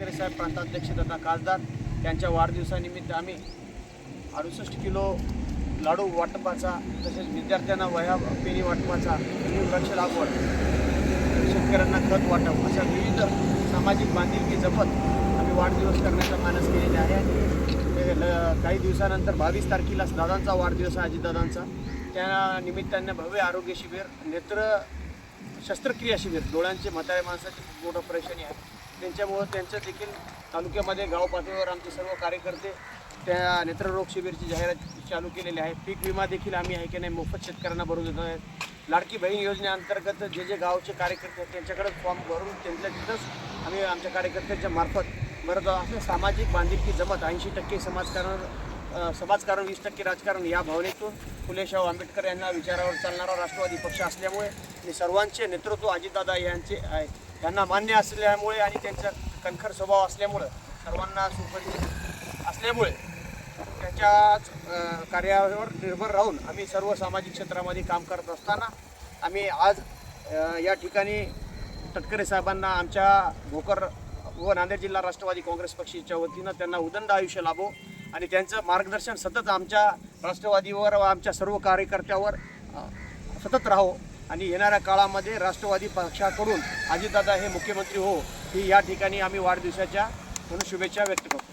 ठाकरे साहेब प्रांताध्यक्ष तथा खासदार यांच्या वाढदिवसानिमित्त आम्ही अडुसष्ट किलो लाडू वाटपाचा तसेच विद्यार्थ्यांना वह्या पेनी वाटपाचा वृक्ष लागवड शेतकऱ्यांना खत वाटप अशा विविध सामाजिक बांधिलकी जपत आम्ही वाढदिवस करण्याचा मानस केलेला आहे. ल- काही दिवसानंतर बावीस तारखेलाच दादांचा वाढदिवस आहे अजितदादांचा त्या निमित्ताने भव्य आरोग्य शिबिर नेत्र शस्त्रक्रिया शिबिर डोळ्यांचे म्हाताऱ्या माणसाचे मोठं परेशानी आहे. त्यांच्यामुळं त्यांचं देखील तालुक्यामध्ये गाव पातळीवर आमचे सर्व कार्यकर्ते त्या नेत्ररोग शिबिरची जाहिरात चालू केलेली आहे. पीक विमा देखील आम्ही आहे की नाही मोफत शेतकऱ्यांना भरून देतो आहे. लाडकी बहीण योजनेअंतर्गत जे जे गावचे कार्यकर्ते आहेत त्यांच्याकडे फॉर्म भरून त्यांच्या तिथंच आम्ही आमच्या कार्यकर्त्यांच्या मार्फत बरं असं सामाजिक बांधिलकी जमत ऐंशी टक्के समाजकारण समाजकारण वीस टक्के राजकारण या भावनेतून फुलेशाव आंबेडकर यांना विचारावर चालणारा राष्ट्रवादी पक्ष असल्यामुळे आणि सर्वांचे नेतृत्व अजितदादा यांचे आहे. त्यांना मान्य असल्यामुळे आणि त्यांचा कणखर स्वभाव असल्यामुळं सर्वांना सुपरिचित असल्यामुळे त्याच्याच कार्यावर निर्भर राहून आम्ही सर्व सामाजिक क्षेत्रामध्ये काम करत असताना आम्ही आज या ठिकाणी तटकरे साहेबांना आमच्या भोकर व नांदेड जिल्हा राष्ट्रवादी काँग्रेस पक्षाच्या वतीनं त्यांना उदंड आयुष्य लाभो आणि त्यांचं मार्गदर्शन सतत आमच्या राष्ट्रवादीवर व आमच्या सर्व कार्यकर्त्यावर सतत राहो. आणि येणाऱ्या काळामध्ये राष्ट्रवादी पक्षाकडून अजितदादा हे मुख्यमंत्री हो ही या ठिकाणी आम्ही वाढदिवसाच्या म्हणून शुभेच्छा व्यक्त करतो.